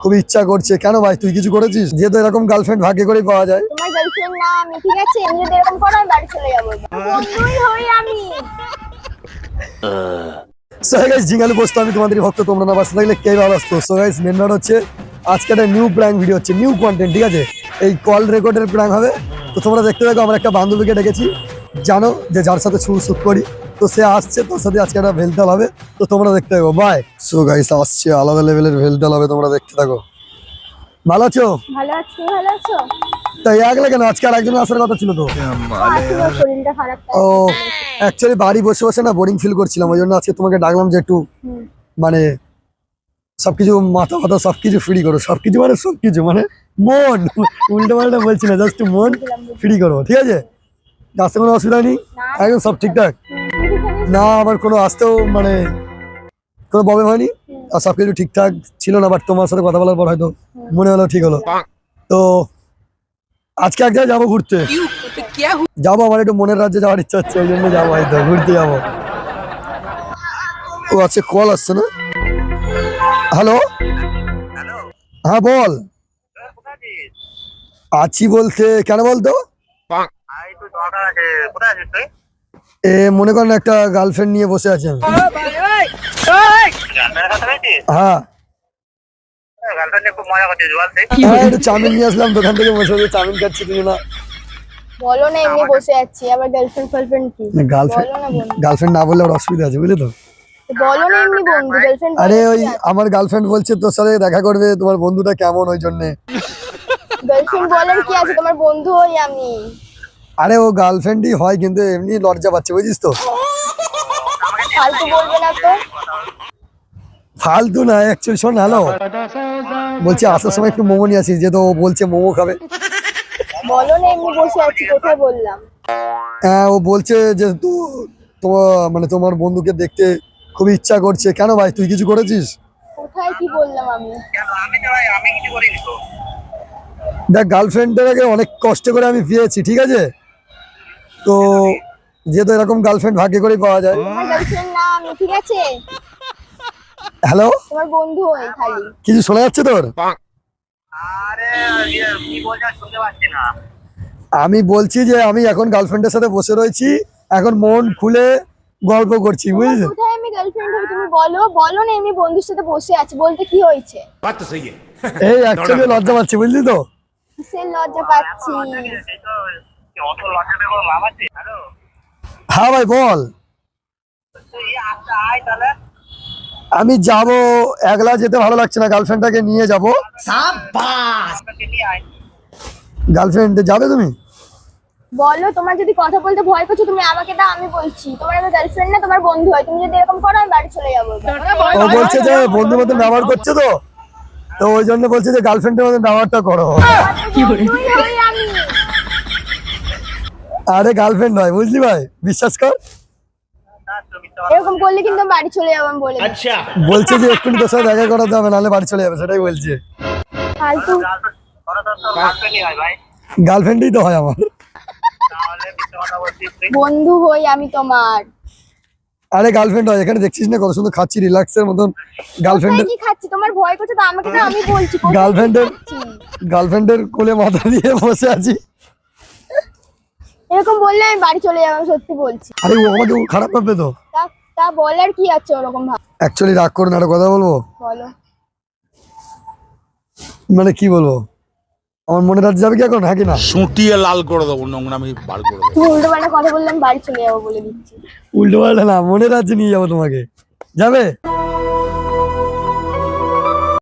খুব ইচ্ছা করছে। কেন ভাই তুই কিছু করেছিস? যেহেতু এরকম গার্লফ্রেন্ড ভাগ্যে করেই পাওয়া যায়। তোমার গার্লফ্রেন্ড না আমি ঠিক আছে এমনি যদি এরকম করো আমি বাড়ি চলে যাব। বন্ধুই হই আমি। সো গাইস জিঙ্গালু পোস্ট আমি তোমাদের ভক্ত তোমরা না বাসা থাকলে কে সো গাইস মেন হচ্ছে আজকে একটা নিউ প্র্যাঙ্ক ভিডিও হচ্ছে নিউ কন্টেন্ট ঠিক আছে? এই কল রেকর্ডের প্র্যাঙ্ক হবে। তো তোমরা দেখতে থাকো আমার একটা বান্ধবীকে ডেকেছি। জানো যে যার সাথে ছুট শুট করি। তো সে আসছে তোর সাথে আজকে একটা ভেলতাল হবে। তো তোমরা দেখতে থাকো বাই সো গাইস আসছে আলাদা লেভেলের ভেলতাল হবে তোমরা দেখতে থাকো। ভালো আছো? ভালো আছি ভালো আছো? তাই একলা কেন? আজকে আর একজন আসার কথা ছিল তো। ও অ্যাকচুয়ালি বাড়ি বসে বসে না বোরিং ফিল করছিলাম ওই জন্য আজকে তোমাকে ডাকলাম যে একটু মানে সবকিছু মাথা মাথা সবকিছু ফ্রি করো সবকিছু মানে সবকিছু মানে মন। উল্টো পাল্টা বলছি না জাস্ট মন ফ্রি করো ঠিক আছে? আসতে কোনো অসুবিধা নেই? একদম সব ঠিকঠাক? না আমার কোনো আসতেও মানে কোনো প্রবলেম হয়নি। আর সব কিছু ঠিকঠাক ছিল না বাট তোমার সাথে কথা বলার পর হয়তো মনে হলো ঠিক হলো। তো আজকে এক জায়গায় যাব ঘুরতে। যাব আমার একটু মনের রাজ্যে যাওয়ার ইচ্ছা হচ্ছে ওই জন্য যাব হয়তো ঘুরতে যাব। ও আচ্ছা কল আসছে না? হ্যালো হ্যাঁ বল। আছি বলতে কেন বলতো? এ মনে করেন একটা গার্লফ্রেন্ড নিয়ে বসে আছি আমি গার্লফ্রেন্ডের কথা বলছিস হ্যাঁ। হ্যাঁ চাউমিন নিয়ে আসলাম দোকান থেকে বসে বসে চাউমিন খাচ্ছি তুমি না। বলো না এমনি বসে আছি আবার গার্লফ্রেন্ড ফার্লফ্রেন্ড কি? গার্লফ্রেন্ড বলো না বন্ধু। গার্লফ্রেন্ড না বললে ওর অসুবিধা আছে বুঝলি তো? বলো না এমনি বন্ধু গার্লফ্রেন্ড আরে ওই আমার গার্লফ্রেন্ড বলছে তোর সাথে দেখা করবে তোমার বন্ধুটা কেমন ওই জন্যে? গার্লফ্রেন্ড বলার কি আছে তোমার বন্ধু হই আমি। আরে ও গার্লফ্রেন্ডই হয় কিন্তু এমনি লজ্জা পাচ্ছে বুঝিস তো। ফালতু বলবে না তো। ফালতু না অ্যাকচুয়ালি শোন হ্যালো বলছি আসার সময় একটু মোমো নিয়ে আসিস যেহেতু ও বলছে মোমো খাবে। বলো না এমনি বসে আছি কোথায় বললাম? হ্যাঁ ও বলছে যে তো তোমার মানে তোমার বন্ধুকে দেখতে খুব ইচ্ছা করছে। কেন ভাই তুই কিছু করেছিস? কোথায় কি বললাম আমি? তো তো দেখ গার্লফ্রেন্ডটাকে অনেক কষ্ট করে আমি পেয়েছি ঠিক আছে? তো যেহেতু এরকম গার্লফ্রেন্ড ভাগ্যে করে পাওয়া যায়। ঠিক আছে? হ্যালো তোমার বন্ধু কিছু শোনা যাচ্ছে তোর? আমি বলছি যে আমি এখন গার্লফ্রেন্ডের সাথে বসে রয়েছি এখন মন খুলে গল্প করছি বুঝলি? আমি গার্লফ্রেন্ড হই? তুমি বলো বলো না এমনি বন্ধুর সাথে বসে আছি বলতে কি হয়েছে? বাত সহি এই অ্যাকচুয়ালি লজ্জা পাচ্ছি বুঝলি তো? সে লজ্জা পাচ্ছি? অত লজ্জা কোনো লাভ আছে? হ্যালো হ্যাঁ ভাই বল। আমি যাব একলা যেতে ভালো লাগছে না গার্লফ্রেন্ডটাকে নিয়ে যাব। গার্লফ্রেন্ড যাবে তুমি? বলো তোমার যদি কথা বলতে ভয় করছ তুমি আমাকে দাও আমি বলছি। তোমার আমি গার্লফ্রেন্ড না তোমার বন্ধু হয়। তুমি যদি এরকম করো আমি বাড়ি চলে যাব। ও বলছে যে বন্ধুর মতন ব্যবহার করছে তো? তো ওই জন্য বলছে যে গার্লফ্রেন্ডের মতন ব্যবহারটা করো। হই আমি। আরে গার্লফ্রেন্ড নয় বুঝলি ভাই? বিশ্বাস কর। এরকম করলে কিন্তু বাড়ি চলে যাবেন বলে আচ্ছা। বলছে যে একটু তোর সাথে দেখা করাতে হবে নাহলে বাড়ি চলে যাবে সেটাই বলছে। ফালতু। গার্লফ্রেন্ডই তো হয় আমার। বন্ধু হই আমি তোমার। আরে গার্লফ্রেন্ড হয় এখানে দেখছিস না কত সুন্দর খাচ্ছি রিল্যাক্সের মতন গার্লফ্রেন্ডের কি খাচ্ছি? তোমার ভয় করছে তো আমাকে না আমি বলছি গার্লফ্রেন্ডের গার্লফ্রেন্ডের কোলে মাথা দিয়ে বসে আছি। এরকম বললে আমি বাড়ি চলে যাব সত্যি বলছি। আরে ও আমাকে খারাপ ভাববে তো? তা তা বলার কি আছে ওরকম ভাব। অ্যাকচুয়ালি রাগ করে না একটা কথা বলব? বলো। মানে কি বলব? আমার মনে রাজ্য যাবে কি এখন হ্যাঁ কি না? সুটিয়ে লাল করে দেবো নোংরামি বার করে দেবো। তুমি উল্টো পাল্টা কথা বললে আমি বাড়ি চলে যাব বলে দিচ্ছি। উল্টো পাল্টা না মনে রাজ্যে নিয়ে যাব তোমাকে। যাবে?